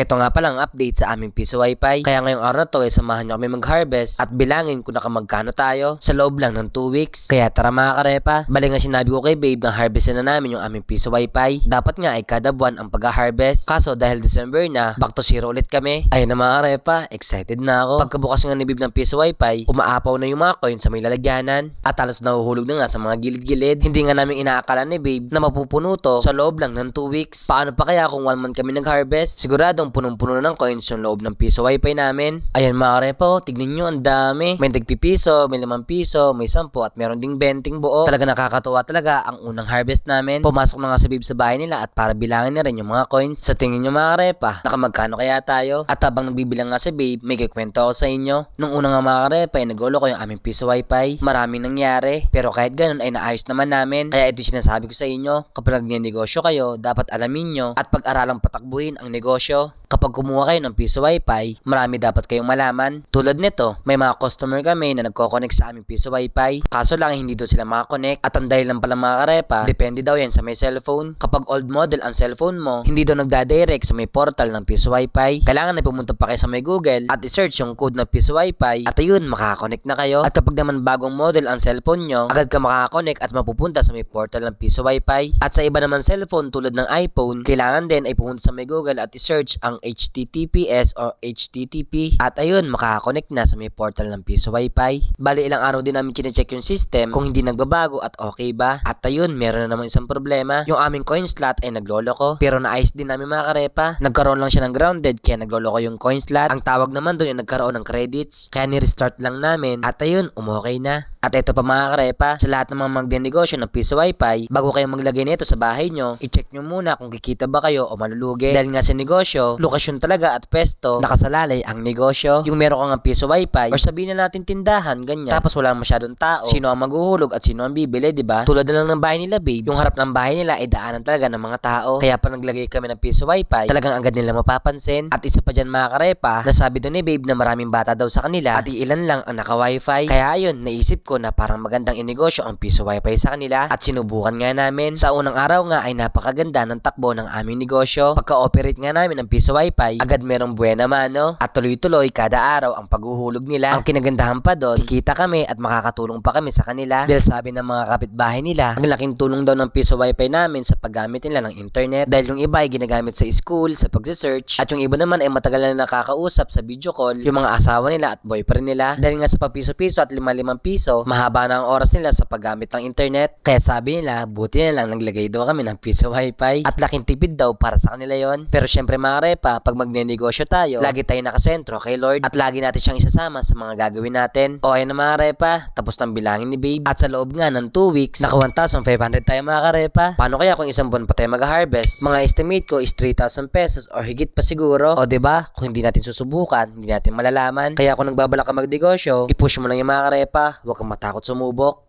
Ito nga palang update sa aming piso wifi. Kaya ngayong araw na to ay samahan nyo kami mag-harvest at bilangin kung nakamagkano tayo sa loob lang ng 2 weeks. Kaya tara mga karepa. Bali nga sinabi ko kay babe na harvest na namin yung aming piso wifi. Dapat nga ay kada buwan ang pag-harvest. Kaso dahil December na, back to zero ulit kami. Ayun na mga karepa, excited na ako. Pagkabukas nga ni babe ng piso wifi, umaapaw na yung mga coins sa may lalagyanan at halos nahuhulog na nga sa mga gilid-gilid. Hindi nga namin inaakala ni babe na mapupuno to sa loob lang ng 2 weeks. Paano pa kaya kung 1 month kami nag-harvest? Siguradong punong-puno na ng coins yung loob ng piso wifi namin. Ayan mga karepa, oh, tignan nyo, ang dami. May nagpipiso, may 5 piso, may 10 at meron ding 20 buo. Talaga nakakatuwa talaga ang unang harvest namin. Pumasok na nga sa babe sa bahay nila at para bilangin na rin yung mga coins. Sa tingin nyo mga karepa, nakamagkano kaya tayo? At habang nagbibilang nga si babe, may kikwento ako sa inyo. Nung una nga mga karepa, ay nagulo ko yung aming piso wifi. Maraming nangyari. Pero kahit ganun ay naayos naman namin. Kaya ito sinasabi ko sa inyo, kapag nagnenegosyo kayo, dapat alamin nyo at pag-aralang patakbuhin ang negosyo. Kapag kumuha kayo ng piso wifi, marami dapat kayong malaman. Tulad nito, may mga customer kami na nagko-connect sa aming piso wifi. Kaso lang hindi doon sila makakonect. At ang dahil lang pala mga karepa, depende daw yan sa may cellphone. Kapag old model ang cellphone mo, hindi daw nagdadirect sa may portal ng piso wifi. Kailangan na pumunta pa kayo sa may Google at i-search yung code ng piso wifi. At ayun, makakakonect na kayo. At kapag naman bagong model ang cellphone nyo, agad ka makakakonect at mapupunta sa may portal ng piso wifi. At sa iba naman cellphone tulad ng iPhone, kailangan din ay pumunta sa may Google at i-search ang HTTPS or HTTP. At ayun, makakakonect na sa may portal ng piso wifi. Bali ilang araw din namin chinecheck yung system kung hindi nagbabago at okay ba. At ayun, meron na naman isang problema. Yung aming coin slot ay nagloloko. Pero naayos din namin mga karepa. Nagkaroon lang siya ng grounded kaya nagloloko yung coin slot. Ang tawag naman doon ay nagkaroon ng credits. Kaya ni-restart lang namin. At ayun, umokay na. At ito pa mga karepa, sa lahat ng mga magnenegosyo ng piso wifi, bago kayo maglagay nito sa bahay nyo, i-check nyo muna kung kikita ba kayo o malulugi. Dahil nga sa negosyo, lokasyon talaga at pesto, nakasalalay ang negosyo. Yung meron kang piso wifi, or sabihin na natin tindahan, ganyan. Tapos wala masyadong tao, sino ang maghuhulog at sino ang bibili, di ba? Tulad na lang ng bahay nila, babe. Yung harap ng bahay nila ay daanan talaga ng mga tao. Kaya pa naglagay kami ng piso wifi, talagang agad nila mapapansin. At isa pa dyan mga karepa, nasabi doon ni babe na maraming bata daw sa kanila at ilan lang ang naka-wifi. Kaya ayun, naisip ko na parang magandang inegosyo ang piso wifi sa kanila at sinubukan nga namin. Sa unang araw nga ay napakaganda ng takbo ng aming negosyo. Pagka-operate nga namin ng piso wifi, agad merong buena mano at tuloy-tuloy kada araw ang paghuhulog nila. Ang kinagandahan pa doon, kikita kami at makakatulong pa kami sa kanila. Dahil sabi ng mga kapitbahay nila, ang laking tulong daw ng piso wifi namin sa paggamit nila ng internet. Dahil yung iba ay ginagamit sa school, sa pag-search, at yung iba naman ay matagal na nakakausap sa video call yung mga asawa nila at boyfriend nila. Dahil nga sa papiso-piso at lima-limang piso, mahaba na ang oras nila sa paggamit ng internet. Kaya sabi nila, buti na lang naglagay daw kami ng piso wifi. At laking tipid daw para sa kanila yon. Pero syempre mga repa, pag magnenegosyo tayo, lagi tayo nakasentro kay Lord at lagi natin siyang isasama sa mga gagawin natin. O ayun na mga repa, tapos nang bilangin ni babe. At sa loob nga ng 2 weeks, naka 1,500 tayo mga karepa. Paano kaya kung isang buwan pa tayo mag-harvest? Mga estimate ko is 3,000 pesos or higit pa siguro. O ba? Kung hindi natin susubukan, hindi natin malalaman. Kaya kung nagbabala ka magnegosyo, i-push mo lang yung mga karepa. Huwag kang matakot sumubok.